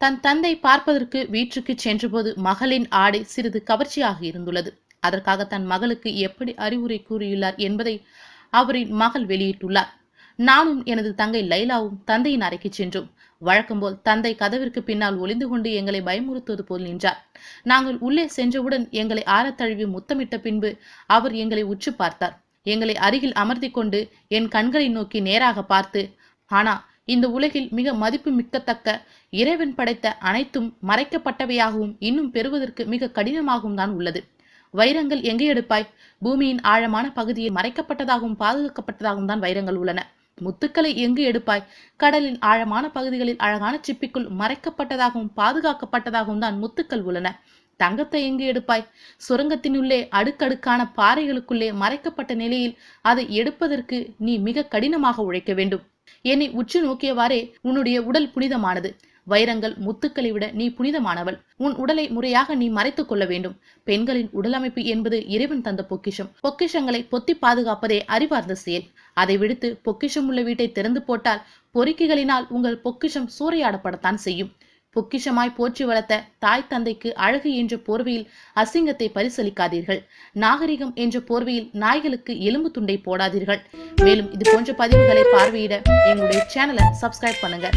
தன் தந்தை பார்ப்பதற்கு வீட்டுக்கு சென்றபோது மகளின் ஆடை சிறிது கவர்ச்சியாக இருந்துள்ளது. அதற்காக தன் மகளுக்கு எப்படி அறிவுரை கூறியுள்ளார் என்பதை அவரின் மகள் வெளியிட்டுள்ளார். நானும் எனது தங்கை லைலாவும் தந்தையின் அறைக்கு சென்றோம். வழக்கம்போல் தந்தை கதவிற்கு பின்னால் ஒளிந்து கொண்டு எங்களை பயமுறுத்துவது போல் நின்றார். நாங்கள் உள்ளே சென்றவுடன் எங்களை ஆரத்தழுவி முத்தமிட்ட பின்பு அவர் எங்களை உற்று பார்த்தார். எங்களை அருகில் அமர்த்தி கொண்டு என் கண்களை நோக்கி நேராக பார்த்து ஆனா இந்த உலகில் மிக மதிப்பு மிக்கத்தக்க இறைவன் படைத்த அனைத்தும் மறைக்கப்பட்டவையாகவும் இன்னும் பெறுவதற்கு மிக கடினமாகவும் தான் உள்ளது. வைரங்கள் எங்கே எடுப்பாய்? பூமியின் ஆழமான பகுதியில் மறைக்கப்பட்டதாகவும் பாதுகாக்கப்பட்டதாகவும் தான் வைரங்கள் உள்ளன. முத்துக்களை எங்கு எடுப்பாய்? கடலின் ஆழமான பகுதிகளில் அழகான சிப்பிக்குள் மறைக்கப்பட்டதாகவும் பாதுகாக்கப்பட்டதாகவும் தான் முத்துக்கள் உள்ளன. தங்கத்தை எங்கு எடுப்பாய்? சுரங்கத்தினுள்ளே அடுக்கடுக்கான பாறைகளுக்குள்ளே மறைக்கப்பட்ட நிலையில் அதை எடுப்பதற்கு நீ மிக கடினமாக உழைக்க வேண்டும். என்னை உற்று நோக்கியவாறே உன்னுடைய உடல் புனிதமானது. வைரங்கள் முத்துக்களை விட நீ புனிதமானவள். உன் உடலை முறையாக நீ மறைத்துக் கொள்ள வேண்டும். பெண்களின் உடலமைப்பு என்பது இறைவன் தந்த பொக்கிஷம். பொக்கிஷங்களை பொத்தி பாதுகாப்பதே அறிவார்ந்த செயல். அதை விடுத்து பொக்கிஷம் உள்ள வீட்டை திறந்து போட்டால் பொறுக்கிகளினால் உங்கள் பொக்கிஷம் சூறையாடப்படத்தான் செய்யும். பொக்கிஷமாய் போற்றி வளர்த்த தாய் தந்தைக்கு அழகு என்ற போர்வையில் அசிங்கத்தை பரிசளிக்காதீர்கள். நாகரிகம் என்ற போர்வையில் நாய்களுக்கு எலும்பு துண்டை போடாதீர்கள். மேலும் இது போன்ற பதிவுகளை பார்வையிட எங்களுடைய சேனலை சப்ஸ்கிரைப் பண்ணுங்க.